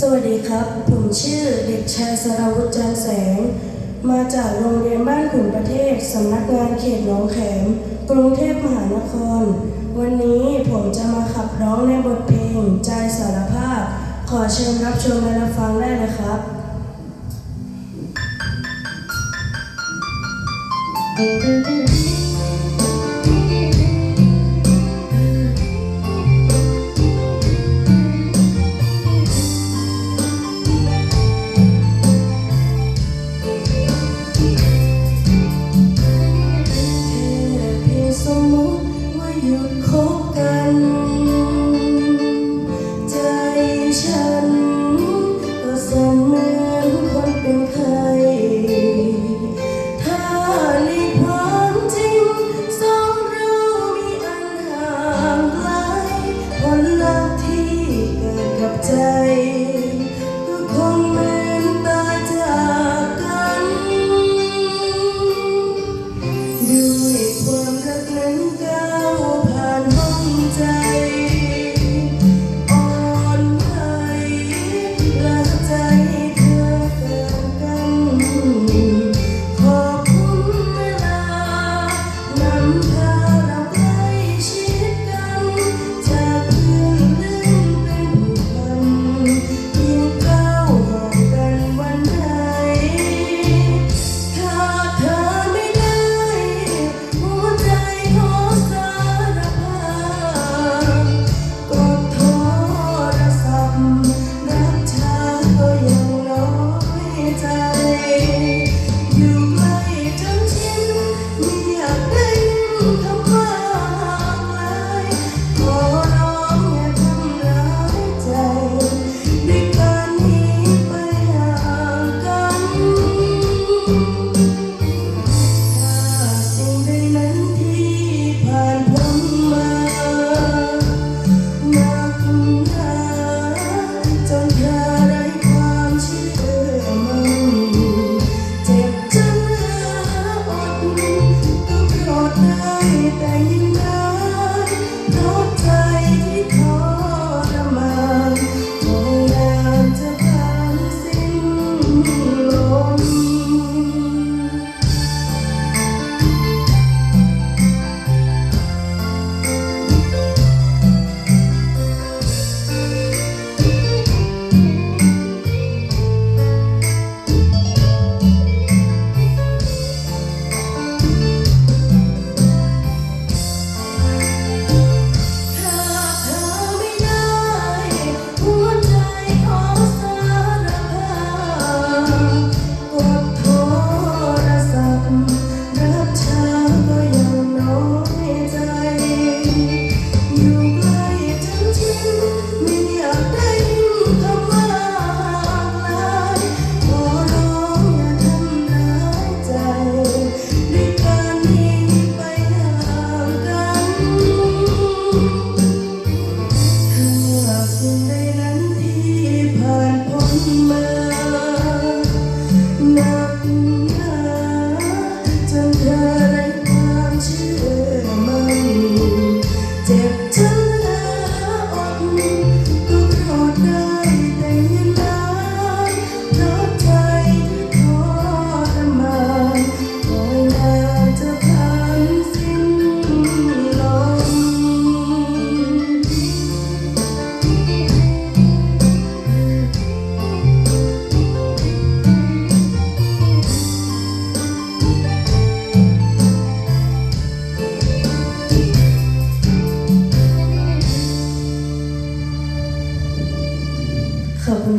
สวัสดีครับ ผมชื่อเด็กชายสราวุฒิจันแสง มาจากโรงเรียนบ้านขุนประเทศ สำนักงานเขตหนองแขม กรุงเทพมหานคร วันนี้ผมจะมาขับร้องในบทเพลงใจสารภาพ ขอเชิญรับชมและรับฟังได้เลยครับ nosso amor.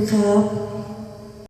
talk.